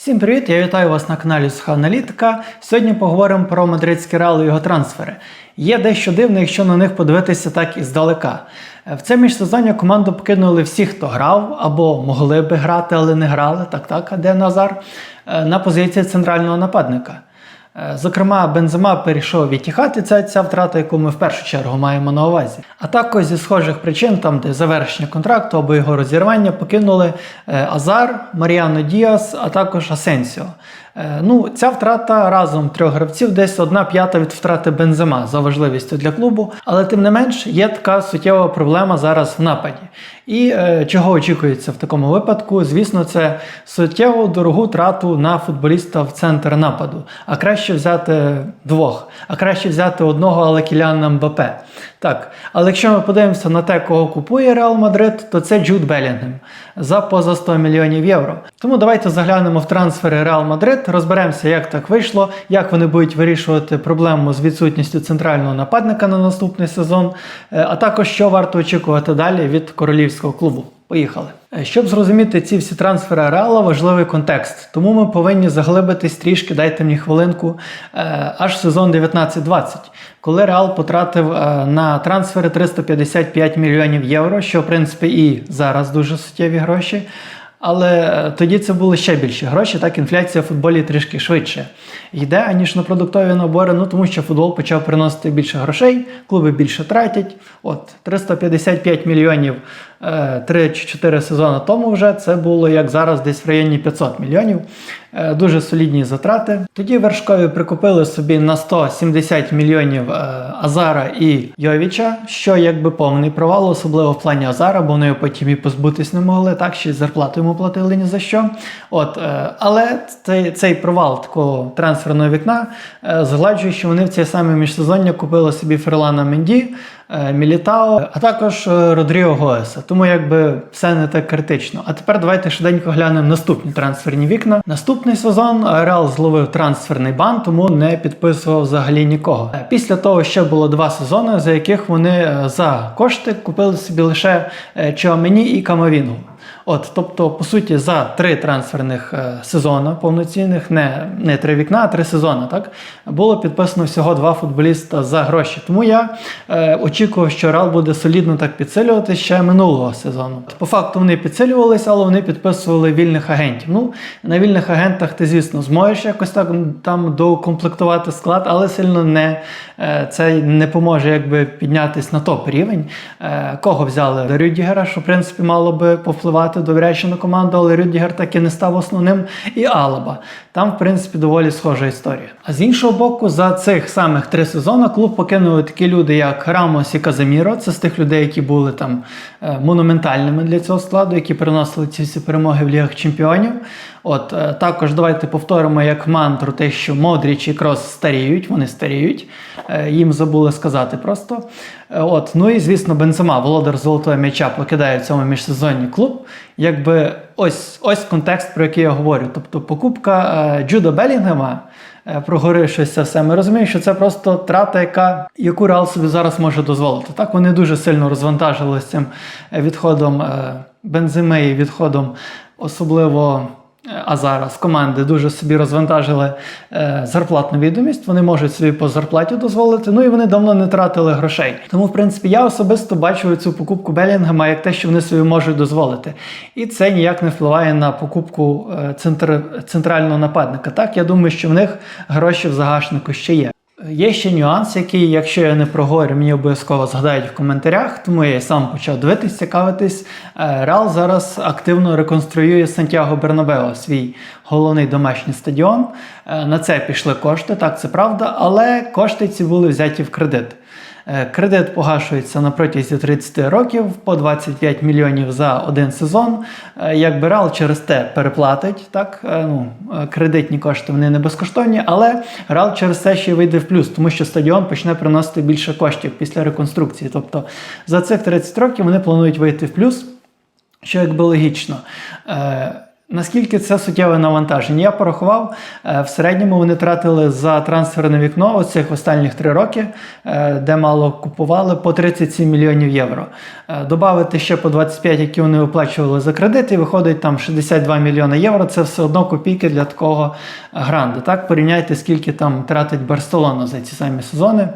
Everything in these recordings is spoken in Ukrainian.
Всім привіт! Я вітаю вас на каналі Суха Аналітика. Сьогодні поговоримо про мадридський реал і його трансфери. Є дещо дивне, якщо на них подивитися так і здалека. Е, В це міжсезоння команду покинули всі, хто грав або могли би грати, але не грали. Так, так, де Назар Е, на позиції центрального нападника. Е, Зокрема, Бензема перейшов відтіхати це ця втрата, яку ми в першу чергу маємо на увазі. А також зі схожих причин, там де завершення контракту або його розірвання, покинули е, Азар, Маріано Діас, а також Асенсіо. Е, Ну, ця втрата разом трьох гравців десь одна п'ята від втрати Бензема за важливістю для клубу. Але тим не менш є така суттєва проблема зараз в нападі. І е, чого очікується в такому випадку? Звісно, це суттєво дорогу трату на футболіста в центр нападу. А краще взяти двох, а краще взяти одного, але Кіляна Мбапе. Так, але якщо ми подивимося на те, кого купує Реал Мадрид, то це Джуд Белінгем за поза 100 мільйонів євро. Тому давайте заглянемо в трансфери Реал Мадрид, розберемося, як так вийшло, як вони будуть вирішувати проблему з відсутністю центрального нападника на наступний сезон, е, а також що варто очікувати далі від королівського клубу. Поїхали. Е, Щоб зрозуміти ці всі трансфери Реала, важливий контекст. Тому ми повинні заглибитись трішки, дайте мені хвилинку, е, аж сезон 19-20, коли Реал потратив на трансфери 355 мільйонів євро, що в принципі і зараз дуже суттєві гроші. Але е, тоді це були ще більші гроші, так інфляція в футболі трішки швидше йде, аніж на продуктові набори. Ну тому що футбол почав приносити більше грошей, клуби більше тратять. От 355 мільйонів 3 чи 4 сезони тому вже це було як зараз, десь в районі 500 мільйонів. Е, Дуже солідні затрати. Тоді вершкові прикупили собі на 170 мільйонів е, Азара і Йовіча, що якби повний провал, особливо в плані Азара, бо вони його потім і позбутись не могли, так ще й зарплату йому платили ні за що. От, е, але цей, цей провал такого трансферного вікна е, згладжує, що вони в цей самий міжсезоння купили собі Ферлана Менді. Е, Мілітао, а також Родріо Гоеса. Тому якби все не так критично. А тепер давайте швиденько глянемо наступні трансферні вікна. Наступний сезон е, Реал зловив трансферний бан, тому не підписував взагалі нікого. Е, Після того ще було два сезони, за яких вони е, за кошти купили собі лише Чоамені і Камавінгу. От, тобто, по суті, за три трансферних е, сезони повноцінних, не, не три вікна, а три сезони, так було підписано всього два футболіста за гроші. Тому я е, очікував, що Реал буде солідно так підсилювати ще минулого сезону. По факту вони підсилювалися, але вони підписували вільних агентів. Ну, на вільних агентах ти, звісно, зможеш якось так там доукомплектувати склад, але сильно не е, це не поможе якби піднятись на топ рівень. Е, кого взяли? Рюдігера, що в принципі мало би повпливати довіряючи на команду, але Рюдігер так і не став основним. І Алаба. Там, в принципі, доволі схожа історія. А з іншого боку, за цих самих три сезони клуб покинули такі люди, як Рамос і Казаміро. Це з тих людей, які були там е, монументальними для цього складу, які приносили ці всі перемоги в лігах чемпіонів. От е, також давайте повторимо як мантру те, що Модріч і Крос старіють, вони старіють. Е, Їм забули сказати просто. Е, От, ну і звісно, Бензема, володар золотого м'яча, покидає в цьому міжсезонні клуб. Якби ось ось контекст, про який я говорю. Тобто покупка Джуда Белінгема, прогорившись все, ми розуміємо, що це просто трата, яка, яку Реал собі зараз може дозволити. Так, вони дуже сильно розвантажилися цим відходом Бенземи і відходом особливо. А зараз команди дуже собі розвантажили е, зарплатну відомість. Вони можуть собі по зарплаті дозволити. Ну і вони давно не тратили грошей. Тому, в принципі, я особисто бачу цю покупку Белінгема як те, що вони собі можуть дозволити. І це ніяк не впливає на покупку е, центр, центрального нападника. Так, я думаю, що в них гроші в загашнику ще є. Є ще нюанс, який, якщо я не проговорю, мені обов'язково згадають в коментарях, тому я сам почав дивитись, цікавитись. Е, Реал зараз активно реконструює Сантьяго Бернабео, свій головний домашній стадіон. Е, На це пішли кошти, так це правда, але кошти ці були взяті в кредит. Е, Кредит погашується на протязі 30 років по 25 мільйонів за один сезон. Е, Якби Реал через те переплатить, так е, ну, кредитні кошти вони не безкоштовні, але Реал через це ще вийде в плюс, тому що стадіон почне приносити більше коштів після реконструкції. Тобто за цих 30 років вони планують вийти в плюс, що якби логічно. Наскільки це суттєве навантаження? Я порахував, е, в середньому вони тратили за трансферне вікно оцих останніх три роки, е, де мало купували по 37 мільйонів євро. Е, Добавити ще по 25, які вони виплачували за кредити, і виходить там 62 мільйони євро. Це все одно копійки для такого гранду. Так, порівняйте, скільки там тратить Барселона за ці самі сезони.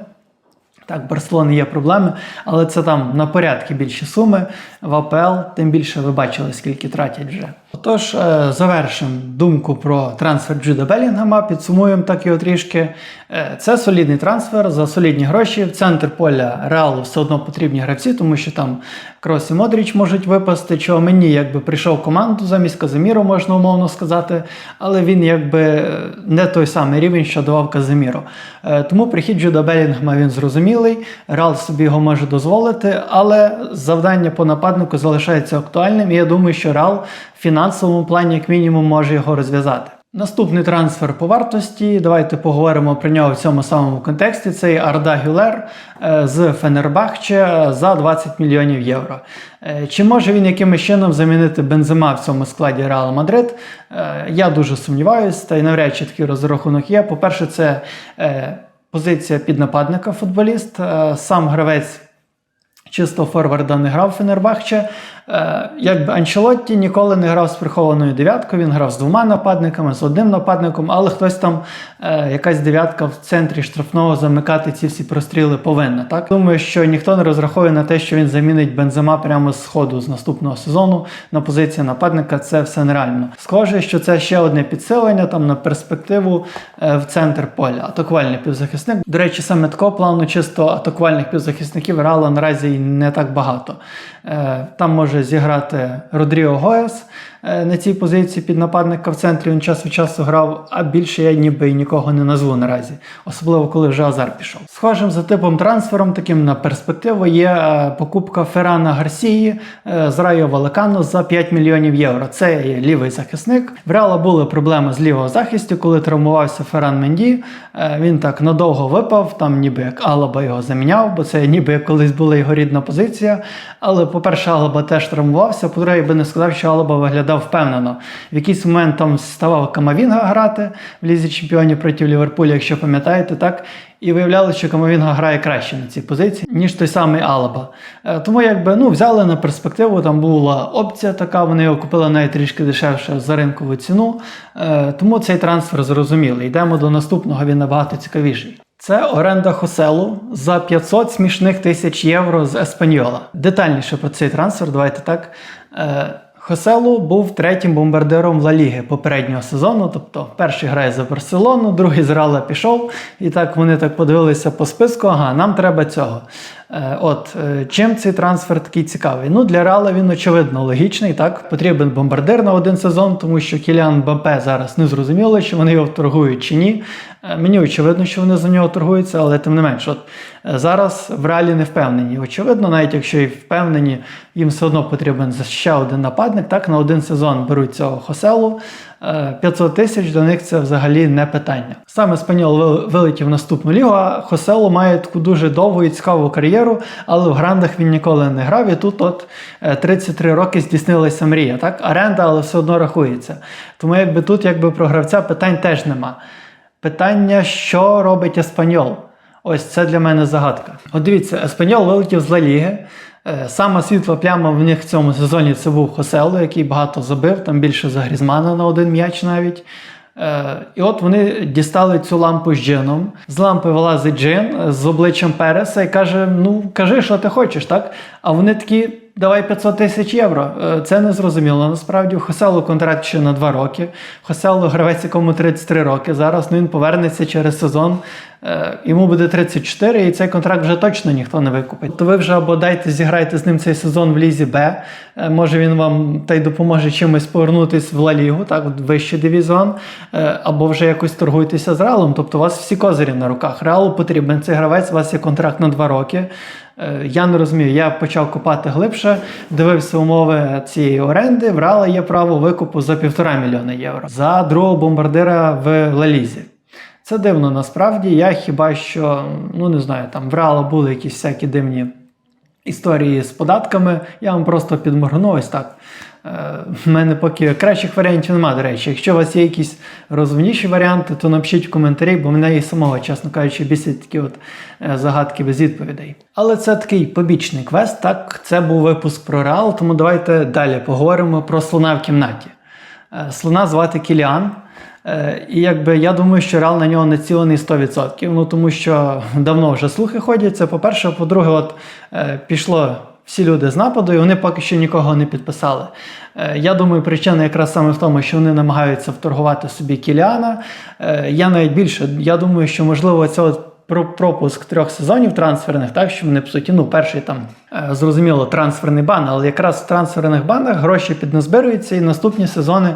Так, Барселони є проблеми, але це там на порядки більші суми. В АПЛ, тим більше ви бачили, скільки тратять вже. Отож, е, завершимо думку про трансфер Джуда Белінгема, підсумуємо так його трішки. Е, Це солідний трансфер за солідні гроші. В центр поля Реалу все одно потрібні гравці, тому що там Крос і Модріч можуть випасти. Чого мені якби прийшов команду замість Казиміру, можна умовно сказати, але він якби не той самий рівень, що давав Казиміру. Е, Тому прихід Джуда Белінгема він зрозумілий. Реал собі його може дозволити, але завдання по нападнику залишається актуальним. І я думаю, що Реал в фінансовому плані, як мінімум, може його розв'язати. Наступний трансфер по вартості. Давайте поговоримо про нього в цьому самому контексті. Це Арда Гюлер е, з Фенербахче за 20 мільйонів євро. Е, Чи може він якимось чином замінити Бензема в цьому складі Реала Мадрид? Е, Я дуже сумніваюся, та й навряд чи такий розрахунок є. По-перше, це позиція піднападника футболіст. Е, Сам гравець чисто форварда не грав Фенербахче. Е, якби Анчелотті ніколи не грав з прихованою дев'яткою, він грав з двома нападниками, з одним нападником, але хтось там, е, якась дев'ятка в центрі штрафного замикати ці всі простріли повинна. Так? Думаю, що ніхто не розраховує на те, що він замінить Бензема прямо з ходу з наступного сезону на позиції нападника. Це все нереально. Схоже, що це ще одне підсилення там на перспективу е, в центр поля. Атакувальний півзахисник. До речі, саме такого плану чисто атакувальних півзахисників Реала наразі не так багато. Там може зіграти Родріо Гоєс е, на цій позиції під нападника в центрі. Він час від часу грав, а більше я ніби і нікого не назву наразі, особливо коли вже Азар пішов. Схожим за типом трансфером, таким на перспективу, є е, покупка Феррана Гарсії е, з Райо Валекано за 5 мільйонів євро. Це є лівий захисник. В Реала були проблеми з лівого захисту, коли травмувався Ферран Менді. Він так надовго випав, там ніби як Алаба його заміняв, бо це ніби колись була його рідна позиція. Але, по-перше, Алаба теж травмувався. По-друге, я би не сказав, що Алаба виглядав впевнено. В якийсь момент там ставав Камавінга грати в лізі чемпіонів проти Ліверпуля, якщо пам'ятаєте, так. І виявлялося, що Камавінга грає краще на цій позиції, ніж той самий Алаба. Е, Тому якби ну, взяли на перспективу, там була опція така, вони його купили навіть трішки дешевше за ринкову ціну. Е, Тому цей трансфер зрозумілий. Йдемо до наступного, він набагато цікавіший. Це оренда Хоселу за 500 смішних тисяч євро з Еспаньола. Детальніше про цей трансфер, давайте так. Е, Хоселу був третім бомбардиром Ла Ліги попереднього сезону. Тобто перший грає за Барселону, другий з Реала пішов. І так вони так подивилися по списку. Ага, нам треба цього. Е, От е, чим цей трансфер такий цікавий? Ну для Реала він очевидно логічний. Так потрібен бомбардир на один сезон, тому що Кіліан Бампе зараз не зрозуміло, чи вони його торгують чи ні. Е, Мені очевидно, що вони за нього торгуються, але тим не менш, от зараз в реалі не впевнені. Очевидно, навіть якщо і впевнені, їм все одно потрібен ще один нападник. Так на один сезон беруть цього Хоселу. Е, 500 тисяч для них це взагалі не питання. Саме Спаньол вилетів в наступну лігу, а Хосело має таку дуже довгу і цікаву кар'єру, але в грандах він ніколи не грав. І тут от е, 33 роки здійснилася мрія. Так, оренда, але все одно рахується. Тому якби тут, якби про гравця питань теж нема. Питання, що робить Еспаньол? Ось це для мене загадка. От дивіться, Еспаньол вилетів з Ла Ліги. Е, Сама світла пляма в них в цьому сезоні це був Хосело, який багато забив, там більше за Грізмана на один м'яч навіть. Е, І от вони дістали цю лампу з джином. З лампи вилазить джин е, з обличчям Переса і каже: Ну, кажи, що ти хочеш, так? А вони такі. Давай 500 тисяч євро. Е, Це не зрозуміло. Насправді, у Хоселу контракт ще на 2 роки. Хоселу гравець, якому 33 роки. Зараз ну, він повернеться через сезон. Е, Йому буде 34, і цей контракт вже точно ніхто не викупить. То ви вже або дайте зіграйте з ним цей сезон в лізі Б. Е, Може він вам та й допоможе чимось повернутись в Ла Лігу, так, вищий дивізіон, або вже якось торгуйтеся з Реалом. Тобто у вас всі козирі на руках. Реалу потрібен цей гравець, у вас є контракт на 2 роки. Е, Я не розумію, я почав копати глибше, дивився умови цієї оренди. Врала є право викупу за півтора мільйона євро за другого бомбардира в Лалізі. Це дивно насправді. Я хіба що, ну не знаю, там врала були якісь всякі дивні історії з податками. Я вам просто підморгну ось так. Е, В мене поки кращих варіантів немає, до речі. Якщо у вас є якісь розумніші варіанти, то напишіть в коментарі, бо мене і самого, чесно кажучи, бісять такі от е, загадки без відповідей. Але це такий побічний квест. Так, це був випуск про Реал, тому давайте далі поговоримо про слона в кімнаті. Е, Слона звати Кіліан. І якби я думаю, що Реал на нього націлений 100%. Ну тому що давно вже слухи ходять. Це по-перше, по-друге, от пішло всі люди з нападу, і вони поки що нікого не підписали. Е, Я думаю, причина якраз саме в тому, що вони намагаються вторгувати собі Кіліана. Е, Я навіть більше. Я думаю, що можливо це про пропуск трьох сезонів трансферних, так що вони по суті, ну перший там е, зрозуміло трансферний бан, але якраз в трансферних банах гроші підназбируються, і наступні сезони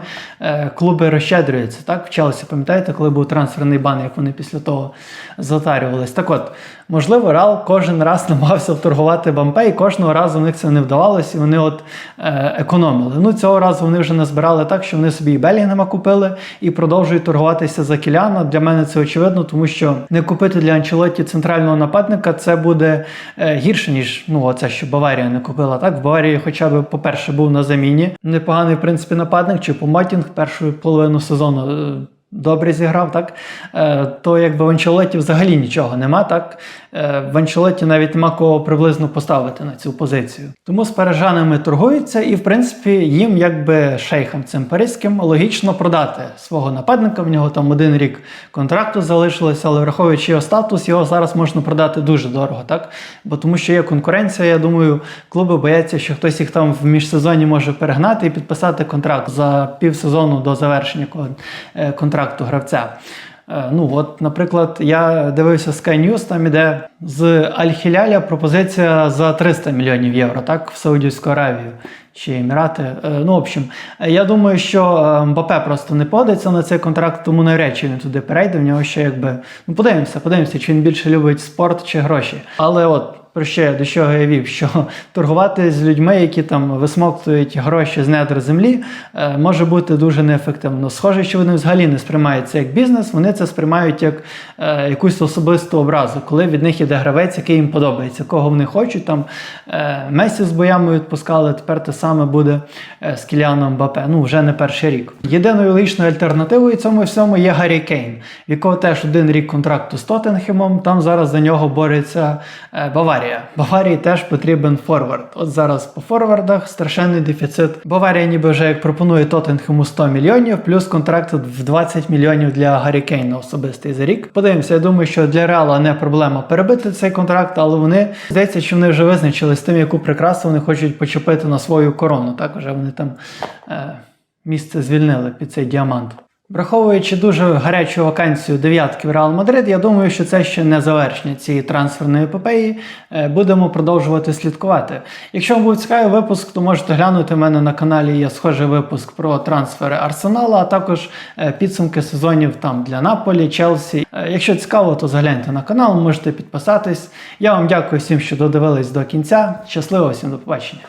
клуби розщедрюються. Так, в Челсі, пам'ятаєте, коли був трансферний бан, як вони після того затарювались. Так от, можливо, Рал кожен раз намагався вторгувати Бампе, і кожного разу в них це не вдавалося, і вони от е, економили. Ну цього разу вони вже назбирали так, що вони собі і Белінгема купили і продовжують торгуватися за Кіляна. Для мене це очевидно, тому що не купити для Анчелотті центрального нападника це буде е, гірше, ніж ну оце, що Баварія не купила. Так, в Баварії хоча б, по-перше, був на заміні. Непоганий, в принципі, нападник, чи Помотінг першу половину сезону. е, Добре зіграв, так? Е, то якби в Анчелоті взагалі нічого нема, так? Е, в Анчелоті навіть нема кого приблизно поставити на цю позицію. Тому з парижанами торгуються, і в принципі їм, якби шейхам цим паризьким, логічно продати свого нападника. В нього там один рік контракту залишилося, але враховуючи його статус, його зараз можна продати дуже дорого, так? Бо тому що є конкуренція, я думаю, клуби бояться, що хтось їх там в міжсезоні може перегнати і підписати контракт за півсезону до завершення е, контракту гравця. Е, Ну, от, наприклад, я дивився Sky News, там іде з Аль-Хіляля пропозиція за 300 мільйонів євро, так, в Саудівську Аравію чи Емірати. Е, Ну, в общем, я думаю, що е, Мбапе просто не подиться на цей контракт, тому навряд чи він туди перейде. В нього ще якби. Ну, подивимося, подивимося, чи він більше любить спорт чи гроші. Але от. Про що я до чого я вів, що торгувати з людьми, які там висмоктують гроші з недр землі, е, може бути дуже неефективно. Схоже, що вони взагалі не сприймають це як бізнес, вони це сприймають як е, якусь особисту образу, коли від них іде гравець, який їм подобається, кого вони хочуть. Там е, Месі з боями відпускали, тепер те саме буде е, з Кіліаном Бапе. Ну вже не перший рік. Єдиною логічною альтернативою цьому всьому є Гаррі Кейн, якого теж один рік контракту з Тоттенхемом. Там зараз за нього бореться е, Баварія. Баварії теж потрібен форвард. От зараз по форвардах страшенний дефіцит. Баварія ніби вже як пропонує Тоттенхему 100 мільйонів, плюс контракт в 20 мільйонів для Гаррі Кейна особистий за рік. Подивимося, я думаю, що для Реала не проблема перебити цей контракт, але вони здається, що вони вже визначились з тим, яку прикрасу вони хочуть почепити на свою корону. Так вже вони там е, місце звільнили під цей діамант. Враховуючи дуже гарячу вакансію дев'ятки в Реал Мадрид, я думаю, що це ще не завершення цієї трансферної епопеї. Е, Будемо продовжувати слідкувати. Якщо вам був цікавий випуск, то можете глянути в мене на каналі. Є схожий випуск про трансфери Арсенала, а також е, підсумки сезонів там для Наполі, Челсі. Е, Якщо цікаво, то загляньте на канал, можете підписатись. Я вам дякую всім, що додивились до кінця. Щасливо всім до побачення.